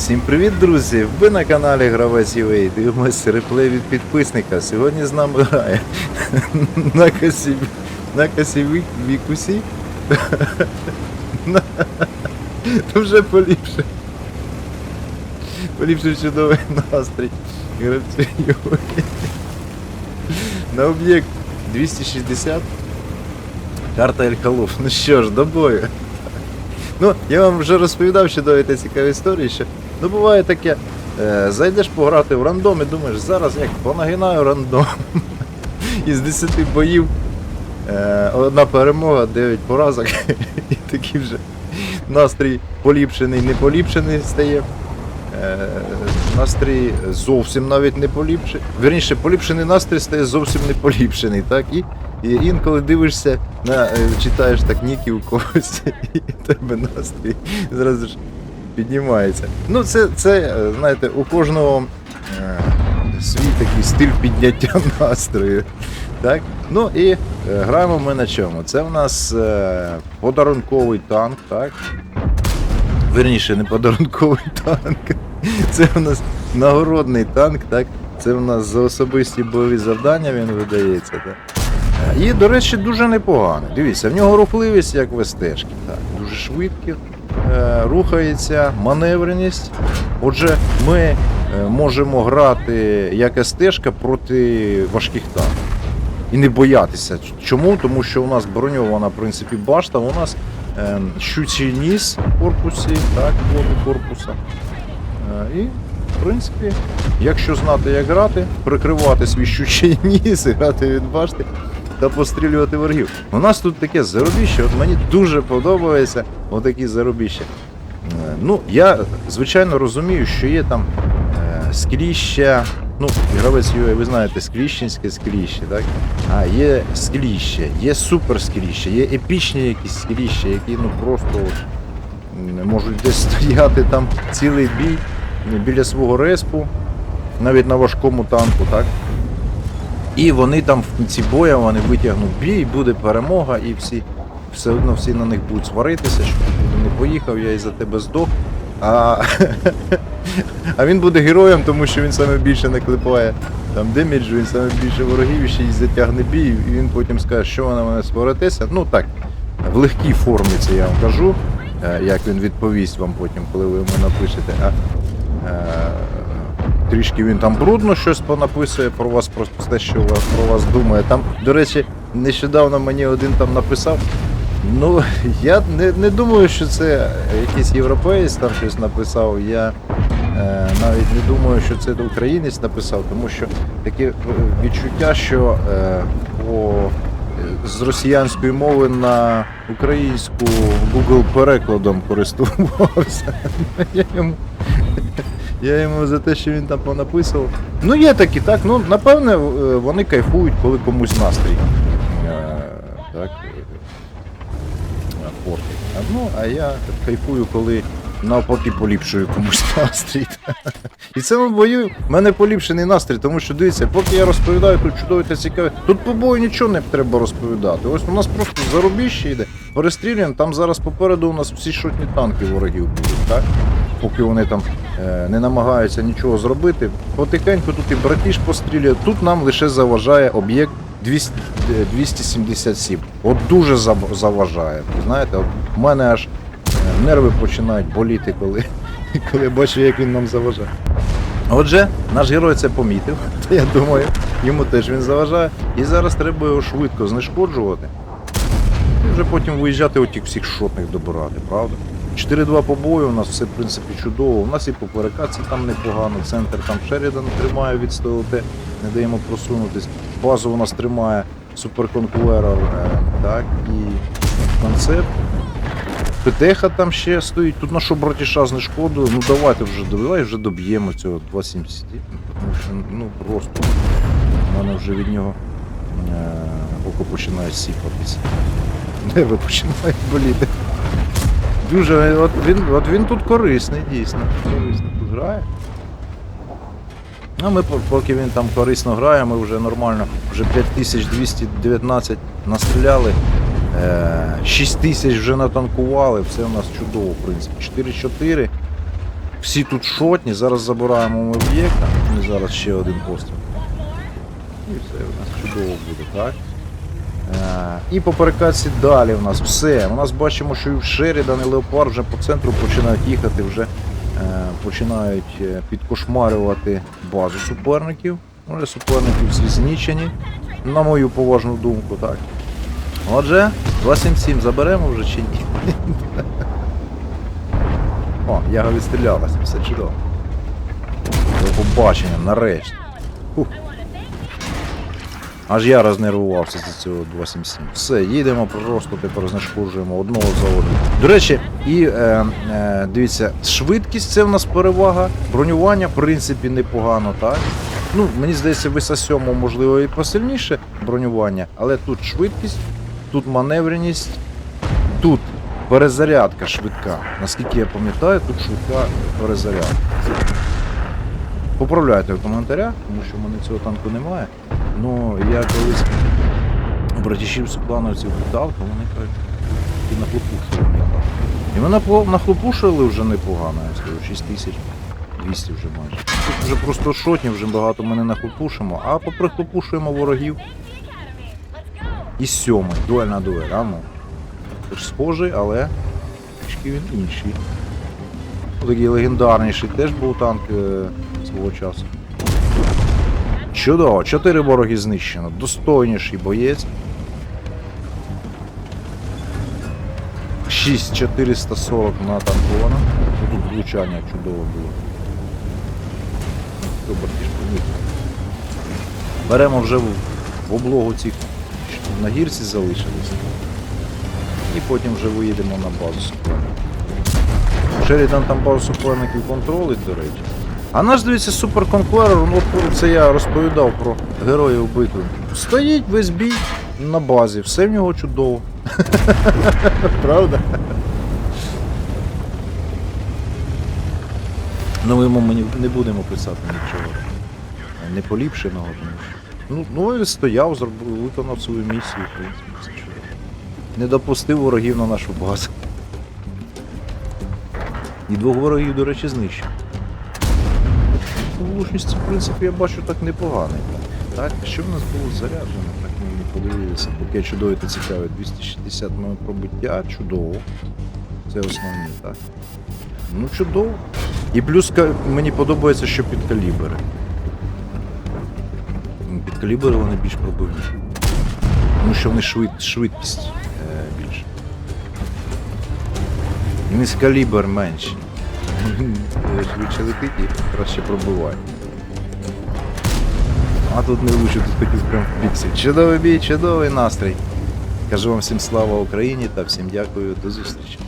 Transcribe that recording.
Всім привіт, друзі! Ви на каналі Гравець UA. Дивимося реплей від підписника. Сьогодні з нами грає на косі на косі Вікусі. Вже поліпше. Поліпшив чудовий настрій. Гравцю UA. На об'єкт 260. Карта Ель-Халуф. Ну що ж, до бою. Ну, я вам вже розповідав чудові та цікаві історії, що ну буває таке, е, зайдеш пограти в рандом і думаєш, зараз як понагинаю рандом. Із 10 боїв е, одна перемога, 9 поразок, і такий вже настрій поліпшений, не поліпшений стає. Е, настрій зовсім навіть не поліпшений. Верніше, поліпшений настрій стає зовсім не поліпшений, так? І, і інколи дивишся, на, читаєш так ніки у когось, і тебе настрій зразу ж піднімається. Ну, це, це е, знаєте, у кожного е, свій такий стиль підняття настрою. Так? Ну і е, граємо ми на чому? Це в нас е, подарунковий танк, так? Верніше, не подарунковий танк. Це в нас нагородний танк, так? Це в нас за особисті бойові завдання він видається. Так? Е, І, до речі, дуже непоганий. Дивіться, в нього рухливість, як в. Так, дуже швидкий, рухається, маневреність. Отже, ми е, можемо грати як стежка проти важких танків. І не боятися. Чому? Тому що у нас броньована, в принципі, башта, у нас е, щучий ніс в корпусі, так, блоки корпуса. Е, і, в принципі, якщо знати, як грати, прикривати свій щучий ніс, і грати від башти та пострілювати ворогів. У нас тут таке заробіще, от мені дуже подобається отакі заробіща. Е, Ну, я звичайно розумію, що є там е, скріща. Ну, гравець UA, ви знаєте, скріщенське скріще, так? А є скріще, є супер скріще, є епічні якісь скріща, які ну просто можуть десь стояти там цілий бій біля свого респу, навіть на важкому танку, так? І вони там в кінці боя вони витягнуть бій, буде перемога, і всі все одно всі на них будуть сваритися, що ти не поїхав, я із-за тебе здох. А, а він буде героєм, тому що він саме більше наклепає там деміджу, він саме більше ворогів і ще й затягне бій, і він потім скаже, що ви на мене сваритеся. Ну так, в легкій формі це я вам кажу, е, як він відповість вам потім, коли ви йому напишете. А, е, Трішки він там брудно щось понаписує про вас, про те, що про вас думає. Там, до речі, нещодавно мені один там написав. Ну, я не, не думаю, що це якийсь європеєць там щось написав. Я е, навіть не думаю, що це українець написав, тому що таке е, відчуття, що е, по, е, з росіянської мови на українську Google перекладом користувався. я йому за те, що він там понаписував. Ну, є такі, так. Ну, напевне, е, вони кайфують, коли комусь настрій. е, Так. е. А, Ну, а я кайфую, коли навпаки поліпшую комусь настрій. І це в бою в мене поліпшений настрій, тому що дивіться, поки я розповідаю тут чудові та цікаві, тут по бою нічого не треба розповідати. Ось у нас просто зарубіще йде, перестрілюємо, там зараз попереду у нас всі шотні танки ворогів будуть, так? Поки вони там е, не намагаються нічого зробити. Потихеньку тут і братіж пострілює, тут нам лише заважає об'єкт 200, е, 277. От дуже заважає. Знаєте, от у мене аж нерви починають боліти, коли, коли бачу, як він нам заважає. Отже, наш герой це помітив, то я думаю, йому теж він заважає. І зараз треба його швидко знешкоджувати. І вже потім виїжджати отих всіх шотних добирати, правда? 4-2 по бою, у нас все в принципі чудово. У нас і по перекатці там непогано, центр там Шерідан тримає від СТОТ, не даємо просунутись. Базу у нас тримає суперконкурер, е, так, і концепт. ПТХ там ще стоїть. Тут на що братіша знешкодили, ну давайте вже давай вже доб'ємо цього 270. Тому що ну просто в мене вже від нього е, око починає сіпатися. Нерви починають боліти. Дуже, от він, от він тут корисний, дійсно. Корисно тут грає. Ну, ми поки він там корисно грає, ми вже нормально, вже 5219 настріляли, е, 6000 вже натанкували, все у нас чудово, в принципі. 4-4. Всі тут шотні, зараз забираємо ми об'єкта. І зараз ще один постріл. І все, у нас чудово буде, так? Е, і по перекатці далі в нас все. У нас бачимо, що і в Шерідан і Леопард вже по центру починають їхати, вже е, починають підкошмарювати базу суперників. Вже суперники всі знічені, на мою поважну думку, так. Отже, 277 заберемо вже чи ні? О, яга відстрілялася, все чудово. До побачення, нарешті. Фух. Аж я рознервувався за цього 277. Все, їдемо, просто тепер знешкоджуємо одного за одним. До речі, і е, е, дивіться, швидкість це в нас перевага, бронювання, в принципі, непогано, так? Ну, мені здається, виса 7 можливо і посильніше бронювання, але тут швидкість, тут маневреність, тут перезарядка швидка. Наскільки я пам'ятаю, тут швидка перезарядка. Поправляйте в коментарях, тому що в мене цього танку немає. Ну, я колись братішів суклановців питав, то вони кажуть, і нахлопушили мене. І мене нахлопушили вже непогано, я скажу, 6200 вже майже. Тут вже просто шотні, вже багато ми не нахлопушимо, а поприхлопушуємо ворогів. І сьомий, дуельна дуель, а ну. Теж схожий, але трішки він інший. Ну, Такий легендарніший теж був танк е, свого часу. Чудово, чотири вороги знищено. Достойніший боєць. 6440 натанковано. Тут влучання чудово було. Добре. Беремо вже в, облогу цих, на гірці залишились. І потім вже виїдемо на базу суперників. Шерідан там базу суперників контролить, до речі. А наш дивіться Супер Конкверер, ну це я розповідав про героїв битви. Стоїть весь бій на базі, все в нього чудово. Правда? Ну ми не будемо писати нічого. Не поліпшеного, тому що. Ну, ну він стояв, зробив, виконав свою місію, в принципі, все чудово. Не допустив ворогів на нашу базу. І двох ворогів, до речі, знищив. Влучність, в принципі, я бачу так непоганий. Так, що в нас було заряджено? Так ми не подивилися. Поки чудові та цікаві. 260 мм пробиття, чудово. Це основні, так. Ну, чудово. І плюс мені подобається, що під калібри. Під калібри вони більш пробивні. Тому що вони швид, швидкість е, більше. І низькалібр менший. Е, Швидше летить і краще пробиває. А тут не влучив, тут хотів прям в піксель. Чудовий бій, чудовий настрій. Кажу вам всім слава Україні та всім дякую, до зустрічі.